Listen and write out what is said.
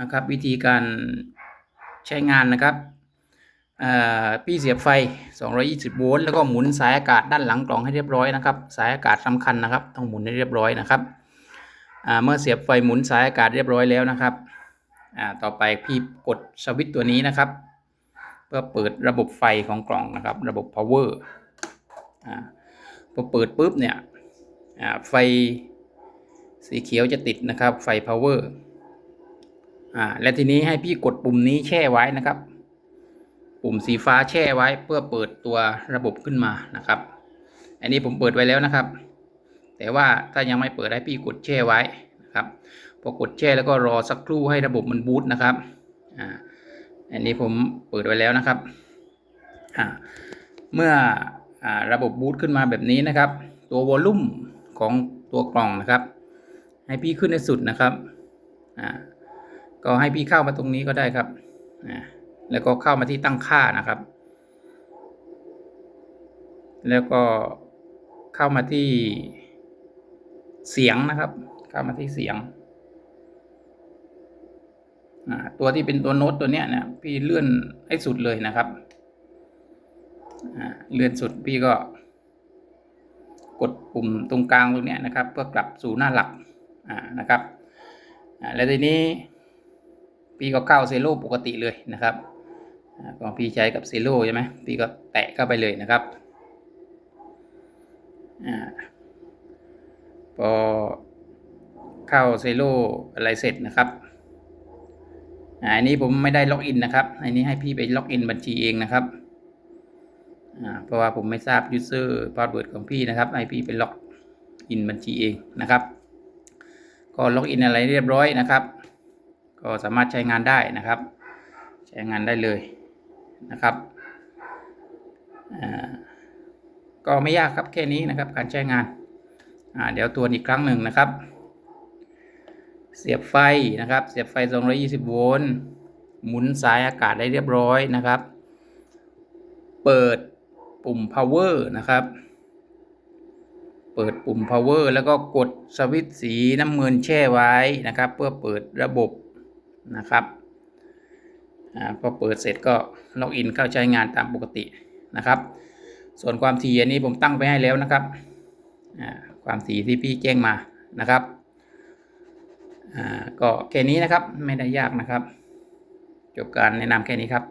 นะครับ วิธีการใช้งานนะครับพี่เสียบไฟ 220 โวลต์แล้วก็หมุนสายอากาศด้านหลังกล่องให้เรียบร้อยนะครับ สายอากาศสำคัญนะครับ ต้องหมุนให้เรียบร้อยนะครับเมื่อเสียบไฟหมุนสายอากาศเรียบร้อยแล้วนะครับต่อไปพี่กดสวิตช์ตัวนี้นะครับ เพื่อเปิดระบบไฟของกล่องนะครับ ระบบ power พอเปิดปุ๊บเนี่ยไฟสีเขียวจะติดนะครับ ไฟ power อ่าและทีนี้ให้พี่กดปุ่มนี้แช่ไว้นะครับ ปุ่มสีฟ้าแช่ไว้เพื่อเปิดตัวระบบขึ้นมานะครับ อันนี้ผมเปิดไว้แล้วนะครับ แต่ว่าถ้ายังไม่เปิดให้พี่กดแช่ไว้นะครับพอกดแช่แล้วก็รอสักครู่ให้ระบบมันบูตนะครับอ่าอันนี้ผมเปิดไว้แล้วนะครับอ่าเมื่ออระบบบูตขึ้นมาแบบนี้นะครับ ตัววอลลุ่มของตัวกล่องนะครับ ให้พี่ขึ้นให้สุดนะครับอ่า ก็ให้พี่เข้ามาตรงนี้ก็ได้ครับแล้วก็เข้ามาที่ตั้งค่านะครับ แล้วก็เข้ามาที่เสียงนะครับ เข้ามาที่เสียงตัวที่เป็นตัวโน้ตตัวเนี้ยเนี่ยพี่เลื่อนให้สุดเลยนะครับเลื่อนสุดพี่ก็ กดปุ่มตรงกลางตรงเนี้ยนะครับ เพื่อกลับสู่หน้าหลักนะครับแล้วทีนี้ พี่ก็เข้าเซโร่ปกติเลยนะครับของพี่ใช้กับเซโร่ใช่ไหมพี่ก็แตะเข้าไปเลยนะครับอ่าพอเข้าเซโร่อะไรเสร็จนะครับอ่าอันนี้ผมไม่ได้ล็อกอินนะครับ อันนี้ให้พี่ไปล็อกอินบัญชีเองนะครับอ่าเพราะว่าผมไม่ทราบ user password ของพี่นะครับ ให้พี่ไปล็อกอินบัญชีเองนะครับ ก็ล็อกอินอะไรเรียบร้อยนะครับ ก็สามารถใช้งานได้นะครับ ใช้งานได้เลยนะครับก็ไม่ยากครับแค่นี้นะครับการใช้งานเดี๋ยวตัวอีกครั้งหนึ่งนะครับ เสียบไฟนะครับ เสียบไฟ 220 โวลต์หมุนสายอากาศได้เรียบร้อยนะครับ เปิดปุ่ม power นะครับ เปิดปุ่ม power แล้วก็กดสวิตช์สีน้ำเงินแช่ไว้นะครับ เพื่อเปิดระบบ นะครับอ่าพอเปิดเสร็จก็ล็อกอินเข้าใช้งานตามปกตินะครับ ส่วนความถี่อันนี้ผมตั้งไปให้แล้วนะครับอ่าความถี่ที่พี่แจ้งมานะครับอ่าก็แค่นี้นะครับไม่ได้ยากนะครับ จบการแนะนำแค่นี้ครับ